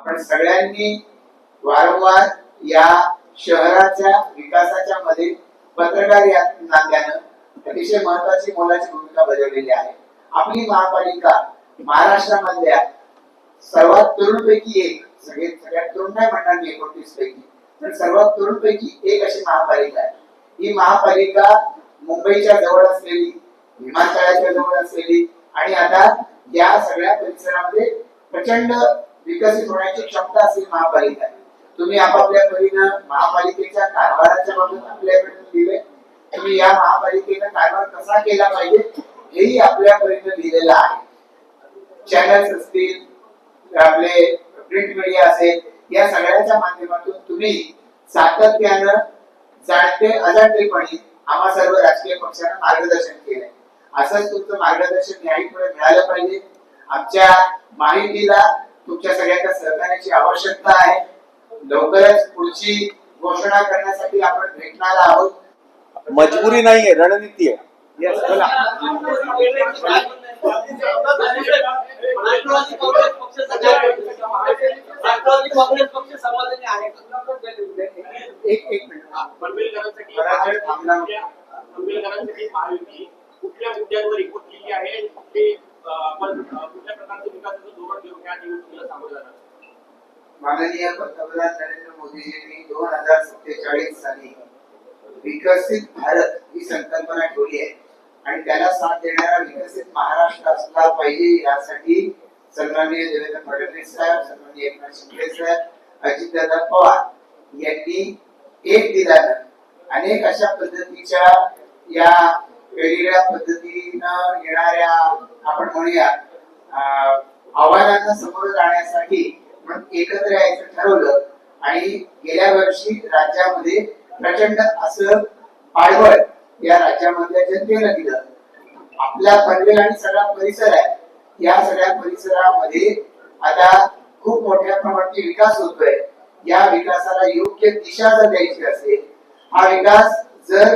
आपण सगळ्यांनी वारंवार या शहराच्या विकासाच्या मध्ये पत्रकार या नात्यानं अतिशय महत्वाची मोलाची भूमिका बजावलेली आहे. आपली महापालिका महाराष्ट्रामधल्या सर्वात तरुण पैकी एक सगळे सगळ्यात तरुण नाही म्हणणार मी एकोणतीस पैकी. तर सर्वात तरुण पैकी एक अशी महापालिका आहे. ही महापालिका मुंबईच्या जवळ असलेली विमानतळाच्या जवळ असलेली आणि आता या सगळ्या परिसरामध्ये प्रचंड विकसित होण्याची क्षमता असेल महापालिका. तुम्ही आपापल्या परीनं महापालिकेच्या कारभाराच्या बाबतीत आपल्याकडे लिहिले तुम्ही या महापालिकेनं कारभार कसा केला पाहिजे हेही आपल्या परीनं लिहिलेलं आहे. चॅनल्स असतील आपले प्रिंट मीडिया असेल या सगळ्याच्या माध्यमातून तुम्ही सातत्यानं जाणते अजाणतेपणे आम्हा सर्व राजकीय पक्षांना मार्गदर्शन केलंय. असंच तुमचं मार्गदर्शन याही पुढे मिळालं पाहिजे. आमच्या माहितीला तुमच्या सगळ्यांच्या सहकार्याची आवश्यकता आहे. लवकरच पुढची घोषणा करण्यासाठी आपण भेटणार आहोत. मजबुरी नाहीये रणनीती आहे. एक एक मिनिट. कुठल्या मुद्द्यांवर एकवट केली आहे ते आपण अं, कुठल्या प्रकारचं विकासाचं धोरण घेऊन या सामोरं जाणार माननीय पंतप्रधान नरेंद्र मोदीजींनी दोन हजार सत्तेचाळीस साली विकसित भारत ही संकल्पना ठेवली आहे. आणि त्याला साथ देणारा विकसित महाराष्ट्र असला पाहिजे यासाठी सन्माननीय देवेंद्र फडणवीस साहेब सन्माननीय एकनाथ शिंदे साहेब अजितदादा पवार यांनी एक दिलानं अनेक अशा पद्धतीच्या या वेगवेगळ्या पद्धतीनं येणाऱ्या आपण म्हणूया आव्हानांना समोर जाण्यासाठी म्हणून एकत्र यायचं ठरवलं. आणि गेल्या वर्षी राज्यामध्ये प्रचंड असं पाळवळ या राज्यामधल्या जनतेला दिलं. आपला पनवेल आणि सगळा परिसर आहे. या सगळ्या परिसरामध्ये आता खूप मोठ्या प्रमाणात विकास होतोय. या विकासाला योग्य दिशा जर द्यायची असेल हा विकास जर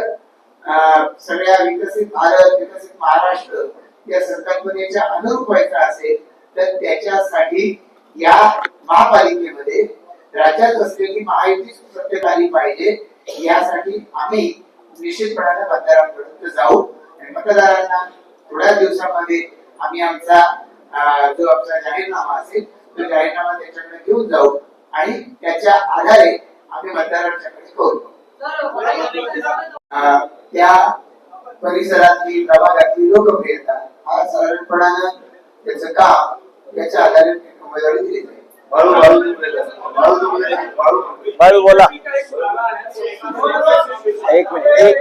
अं, सगळ्या विकसित भारत विकसित महाराष्ट्र या संकल्पनेच्या अनुरूप व्हायचा असेल तर त्याच्यासाठी या महापालिकेमध्ये राज्यात असलेली महायुती सत्तेत आली पाहिजे. यासाठी आम्ही निश्चितपणाने मतदारांपर्यंत जाऊ. आणि मतदारांना थोड्या दिवसामध्ये आम्ही आमचा जो आमचा जाहीरनामा असेल तो जाहीरनामा त्याच्याकडे घेऊन जाऊ. आणि त्याच्या आधारे आम्ही मतदारांच्याकडे करू. त्या परिसरातली प्रभागातली लोकप्रियता हा साधारणपणानं त्याचं काम याच्या आधारे उमेदवारी दिली जाईल. बाळू बोला. एक मिनिट एक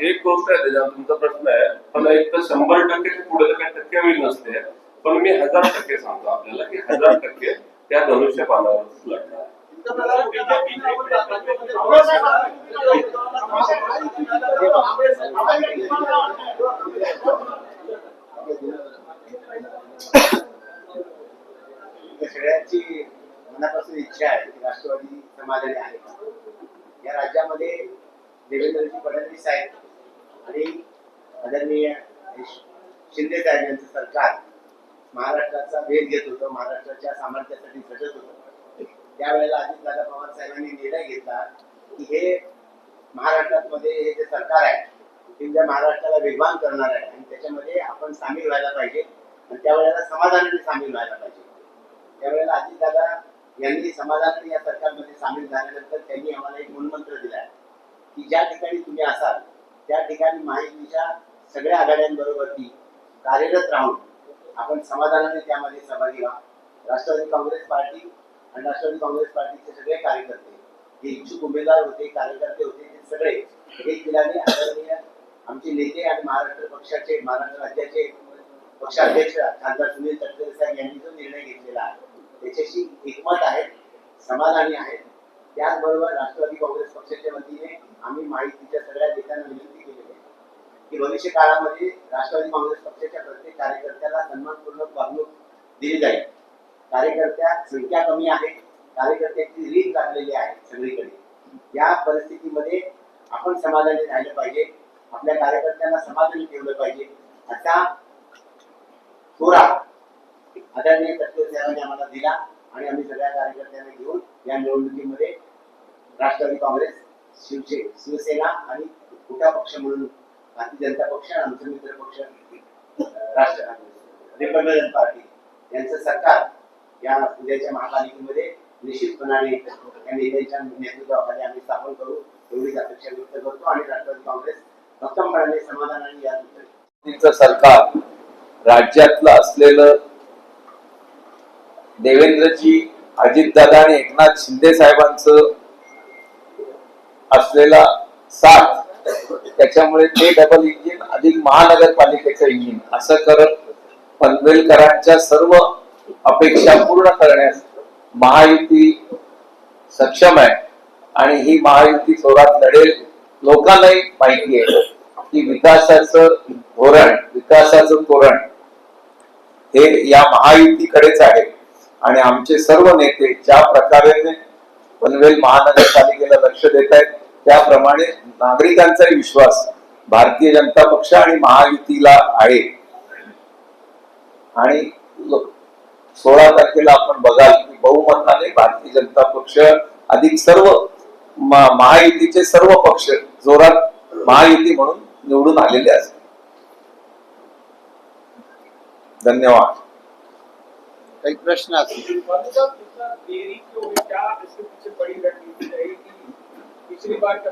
एक गोष्ट आहे त्याच्यात तुमचा प्रश्न आहे. पण एक तर शंभर टक्के पुढे काही टक्केवारी नसते. पण मी हजार टक्के सांगतो आपल्याला की हजार टक्के त्या धनुष्य पानावरच लढणार सगळ्यांची मनापासून इच्छा आहे की राष्ट्रवादी समाजाने आहे या राज्यामध्ये देवेंद्रजी फडणवीस आहेत आणि आदरणीय शिंदे साहेब यांचं सरकार महाराष्ट्राचा वेध घेत होतं महाराष्ट्राच्या सामर्थ्यासाठी झटत होतं. त्यावेळेला अजितदादा पवार साहेबांनी निर्णय घेतला की हे महाराष्ट्रात मध्ये हे जे सरकार आहे ते त्या महाराष्ट्राला वेगवान करणार आहे आणि त्याच्यामध्ये आपण सामील व्हायला पाहिजे आणि त्यावेळेला समाधानाने सामील व्हायला पाहिजे. त्यावेळेला अजितदादा यांनी समाधानाने या सरकारमध्ये सामील झाल्यानंतर त्यांनी आम्हाला एक मूलमंत्र दिला की ज्या ठिकाणी तुम्ही असाल त्या ठिकाणी माहितीच्या सगळ्या आघाड्यांबरोबरती कार्यरत राहून आपण समाधानाने त्यामध्ये सहभागी व्हा. राष्ट्रवादी काँग्रेस पार्टी आणि राष्ट्रवादी काँग्रेस पार्टीचे सगळे कार्यकर्ते जे इच्छुक उमेदवार होते कार्यकर्ते होते ते सगळे एक दिलाने आदरणीय आमचे नेते आणि महाराष्ट्र पक्षाचे महाराष्ट्र राज्याचे पक्षाध्यक्ष खासदार सुनील तटकरे साहेब यांनी जो निर्णय घेतलेला आहे त्याच्याशी एकमत आहे समाधानी आहेत. त्याचबरोबर राष्ट्रवादी काँग्रेस पक्षाच्या वतीने आम्ही माहितीच्या सगळ्या नेत्यांना विनंती केलेली आहे की भविष्य काळामध्ये राष्ट्रवादी काँग्रेस पक्षाच्या प्रत्येक कार्यकर्त्याला सन्मानपूर्वक वागणूक दिली जाईल. कार्यकर्त्या संख्या कमी आहे. कार्यकर्त्यांची रीत लागलेली आहे सगळीकडे. या परिस्थितीमध्ये आपण समाधानी राहिलं पाहिजे. आपल्या कार्यकर्त्यांना समाधानी ठेवलं पाहिजे. असा थोरा आदरणीय तत्वज्ञानाने आम्हाला दिला आणि आम्ही सगळ्या कार्यकर्त्यांना घेऊन या निवडणुकीमध्ये राष्ट्रवादी काँग्रेस शिवसे शिवसेना आणि मोठा पक्ष म्हणून भारतीय जनता पक्ष आणि मित्र पक्ष अं, राष्ट्र रिपब्लिकन पार्टी यांचं सरकार या उद्याच्या महापालिकेमध्ये निश्चितपणाने या नेत्यांच्या नेतृत्वाखाली आम्ही स्थापन करू एवढीच अपेक्षा व्यक्त करतो आणि राष्ट्रवादी काँग्रेस भक्कमपणाने समाधानाने या सरकार राज्यातलं असलेलं देवेंद्रजी अजितदादा आणि एकनाथ शिंदे साहेबांचं असलेला साथ त्याच्यामुळे ते डबल इंजिन अधिक महानगरपालिकेचं इंजिन असं करत पनवेलकरांच्या सर्व अपेक्षा पूर्ण करण्यास महायुती सक्षम आहे. आणि ही महायुती जोरात लढेल लोकांनाही माहिती आहे. की विकासाचं धोरण विकासाचं तोरण हे या महायुतीकडेच आहे. आणि आमचे सर्व नेते ज्या प्रकारे पनवेल महानगरपालिकेला लक्ष देत आहेत त्याप्रमाणे नागरिकांचा विश्वास भारतीय जनता पक्ष आणि महायुतीला आहे. आणि सोळा तारखेला आपण बघाल की बहुमताने भारतीय जनता पक्ष अधिक सर्व महायुतीचे सर्व पक्ष जोरात महायुती म्हणून निवडून आलेले असतील धन्यवाद. काही प्रश्न असतील देरी क्यों हुई क्या इसके पीछे बड़ी रणनीति रहेगी पिछली बार का